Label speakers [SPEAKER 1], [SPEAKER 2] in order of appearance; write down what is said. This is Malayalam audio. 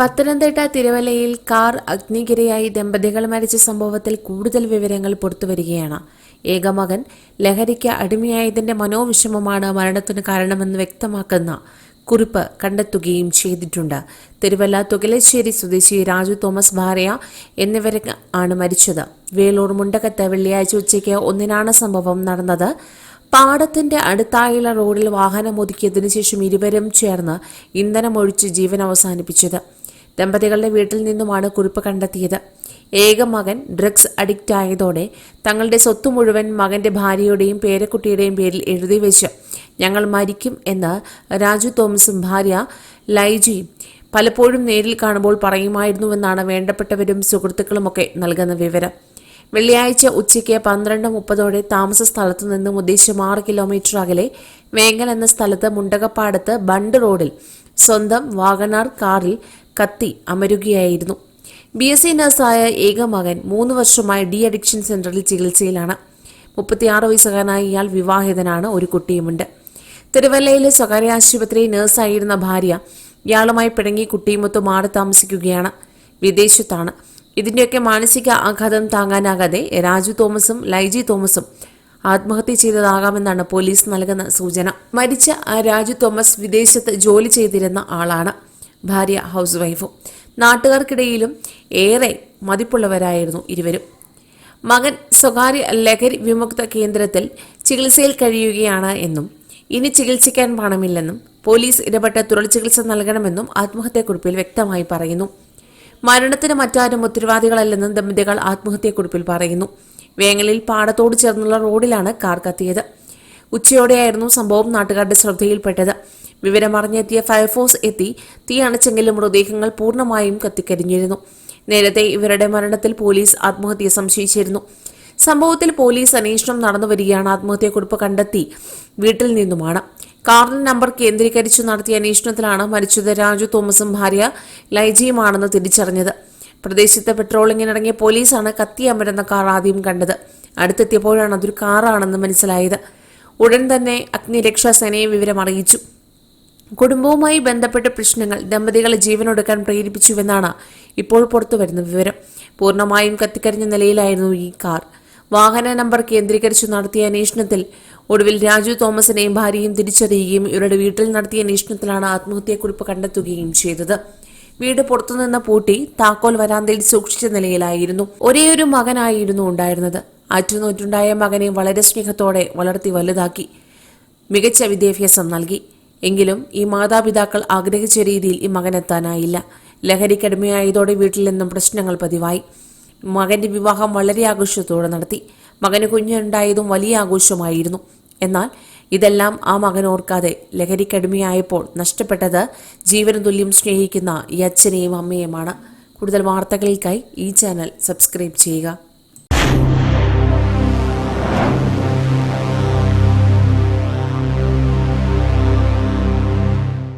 [SPEAKER 1] പത്തനംതിട്ട തിരുവല്ലയിൽ കാർ അഗ്നിക്കിരയായി ദമ്പതികൾ മരിച്ച സംഭവത്തിൽ കൂടുതൽ വിവരങ്ങൾ പുറത്തുവരികയാണ്. ഏകമകൻ ലഹരിക്ക് അടിമയായതിന്റെ മനോവിഷമമാണ് മരണത്തിന് കാരണമെന്ന് വ്യക്തമാക്കുന്ന കുറിപ്പ് കണ്ടെത്തുകയും ചെയ്തിട്ടുണ്ട്. തിരുവല്ല തുകലശ്ശേരി സ്വദേശി രാജു തോമസ് ഭാര്യ എന്നിവരെ ആണ് മരിച്ചത്. വേലൂർ മുണ്ടകത്ത് വെള്ളിയാഴ്ച ഉച്ചയ്ക്ക് ഒന്നിനാണ് സംഭവം നടന്നത്. പാടത്തിന്റെ അടുത്തായുള്ള റോഡിൽ വാഹനം ഒതുക്കിയതിനു ശേഷം ഇരുവരും ചേർന്ന് ഇന്ധനമൊഴിച്ച് ജീവൻ അവസാനിപ്പിച്ചത്. ദമ്പതികളുടെ വീട്ടിൽ നിന്നുമാണ് കുറിപ്പ് കണ്ടെത്തിയത്. ഏക മകൻ ഡ്രഗ്സ് അഡിക്റ്റ് ആയതോടെ തങ്ങളുടെ സ്വത്ത് മുഴുവൻ മകന്റെ ഭാര്യയുടെയും പേരക്കുട്ടിയുടെയും പേരിൽ എഴുതി വെച്ച്. ഞങ്ങൾ മരിക്കും എന്ന് രാജു തോമസും ഭാര്യ ലൈജിയും പലപ്പോഴും നേരിൽ കാണുമ്പോൾ പറയുമായിരുന്നുവെന്നാണ് വേണ്ടപ്പെട്ടവരും സുഹൃത്തുക്കളുമൊക്കെ നൽകുന്ന വിവരം. വെള്ളിയാഴ്ച ഉച്ചയ്ക്ക് പന്ത്രണ്ട് മുപ്പതോടെ താമസ സ്ഥലത്തു നിന്നും ഉദ്ദേശിച്ച് ആറ് കിലോമീറ്റർ അകലെ വേങ്ങൽ എന്ന സ്ഥലത്ത് മുണ്ടകപ്പാടത്ത് ബണ്ട് റോഡിൽ സ്വന്തം വാഗണാർ കാറിൽ കത്തി അമരുകയായിരുന്നു. ബി എസ് സി നഴ്സായ ഏക മകൻ മൂന്ന് വർഷമായി ഡി അഡിക്ഷൻ സെന്ററിൽ ചികിത്സയിലാണ്. മുപ്പത്തിയാറ് വയസ്സുകാരനായ ഇയാൾ വിവാഹിതനാണ്. ഒരു കുട്ടിയുമുണ്ട്. തിരുവല്ലയിലെ സ്വകാര്യ ആശുപത്രി നഴ്സായിരുന്ന ഭാര്യ ഇയാളുമായി പിണങ്ങി കുട്ടിയുമൊത്ത് മാറി താമസിക്കുകയാണ്. വിദേശത്താണ്. ഇതിന്റെയൊക്കെ മാനസിക ആഘാതം താങ്ങാനാകാതെ രാജു തോമസും ലൈജി തോമസും ആത്മഹത്യ ചെയ്തതാകാമെന്നാണ് പോലീസ് നൽകുന്ന സൂചന. മരിച്ച രാജു തോമസ് വിദേശത്ത് ജോലി ചെയ്തിരുന്ന ആളാണ്. ഭാര്യ ഹൗസ് വൈഫും നാട്ടുകാർക്കിടയിലും ഏറെ മതിപ്പുള്ളവരായിരുന്നു ഇരുവരും. മകൻ സ്വകാര്യ ലഹരി വിമുക്ത കേന്ദ്രത്തിൽ ചികിത്സയിൽ കഴിയുകയാണ് എന്നും ഇനി ചികിത്സിക്കാൻ പണമില്ലെന്നും പോലീസ് ഇടപെട്ട് തുടർ ചികിത്സ നൽകണമെന്നും ആത്മഹത്യാക്കുറിപ്പിൽ വ്യക്തമായി പറയുന്നു. മരണത്തിന് മറ്റാരും ഉത്തരവാദികളല്ലെന്നും ദമ്പതികൾ ആത്മഹത്യാക്കുറിപ്പിൽ പറയുന്നു. വേങ്ങലിൽ പാടത്തോട് ചേർന്നുള്ള റോഡിലാണ് കാർ കത്തിയത്. ഉച്ചയോടെയായിരുന്നു സംഭവം നാട്ടുകാരുടെ ശ്രദ്ധയിൽപ്പെട്ടത്. വിവരമറിഞ്ഞെത്തിയ ഫയർഫോഴ്സ് എത്തി. തീ അണച്ചെങ്കിലും മൃതദേഹങ്ങൾ പൂർണമായും കത്തിക്കരിഞ്ഞിരുന്നു. നേരത്തെ ഇവരുടെ മരണത്തിൽ പോലീസ് ആത്മഹത്യ സംശയിച്ചിരുന്നു. സംഭവത്തിൽ പോലീസ് അന്വേഷണം നടന്നുവരികയാണ് ആത്മഹത്യാക്കുറിപ്പ് കണ്ടെത്തി വീട്ടിൽ നിന്നുമാണ്. കാറിന്റെ നമ്പർ കേന്ദ്രീകരിച്ചു നടത്തിയ അന്വേഷണത്തിലാണ് മരിച്ചത് രാജു തോമസും ഭാര്യ ലൈജിയുമാണെന്ന് തിരിച്ചറിഞ്ഞത്. പ്രദേശത്ത് പെട്രോളിങ്ങിനിറങ്ങിയ പോലീസാണ് കത്തി അമരുന്ന കാർ ആദ്യം കണ്ടത്. അടുത്തെത്തിയപ്പോഴാണ് അതൊരു കാറാണെന്ന് മനസ്സിലായത്. ഉടൻ തന്നെ അഗ്നിരക്ഷാസേനയെ വിവരം അറിയിച്ചു കുടുംബവുമായി ബന്ധപ്പെട്ട പ്രശ്നങ്ങൾ ദമ്പതികളെ ജീവനൊടുക്കാൻ പ്രേരിപ്പിച്ചുവെന്നാണ് ഇപ്പോൾ പുറത്തുവരുന്ന വിവരം. പൂർണമായും കത്തിക്കരിഞ്ഞ നിലയിലായിരുന്നു ഈ കാർ. വാഹന നമ്പർ കേന്ദ്രീകരിച്ച് നടത്തിയ അന്വേഷണത്തിൽ ഒടുവിൽ രാജു തോമസിനെയും ഭാര്യയും തിരിച്ചറിയുകയും ഇവരുടെ വീട്ടിൽ നടത്തിയ അന്വേഷണത്തിലാണ് ആത്മഹത്യാക്കുറിപ്പ് കണ്ടെത്തുകയും ചെയ്തത്. വീട് പുറത്തുനിന്ന് പൂട്ടി താക്കോൽ വരാന്തയിൽ സൂക്ഷിച്ച നിലയിലായിരുന്നു ഒരേയൊരു മകനായിരുന്നു ഉണ്ടായിരുന്നത്. ആറ്റുനോറ്റുണ്ടായ മകനെ വളരെ സ്നേഹത്തോടെ വളർത്തി വലുതാക്കി. മികച്ച വിദ്യാഭ്യാസം നൽകി. എങ്കിലും ഈ മാതാപിതാക്കൾ ആഗ്രഹിച്ച രീതിയിൽ ഈ മകൻ എത്താനായില്ല. ലഹരിക്കടിമയായതോടെ വീട്ടിൽ നിന്നും പ്രശ്നങ്ങൾ പതിവായി. മകന്റെ വിവാഹം വളരെ ആഘോഷത്തോടെ നടത്തി. മകന് കുഞ്ഞുണ്ടായതും വലിയ ആഘോഷമായിരുന്നു. എന്നാൽ ഇതെല്ലാം ആ മകൻ ഓർക്കാതെ ലഹരിക്കടിമയായപ്പോൾ നഷ്ടപ്പെട്ടത് ജീവന തുല്യം സ്നേഹിക്കുന്ന ഈ അച്ഛനെയും അമ്മയുമാണ്. കൂടുതൽ വാർത്തകൾക്കായി ഈ ചാനൽ സബ്സ്ക്രൈബ് ചെയ്യുക.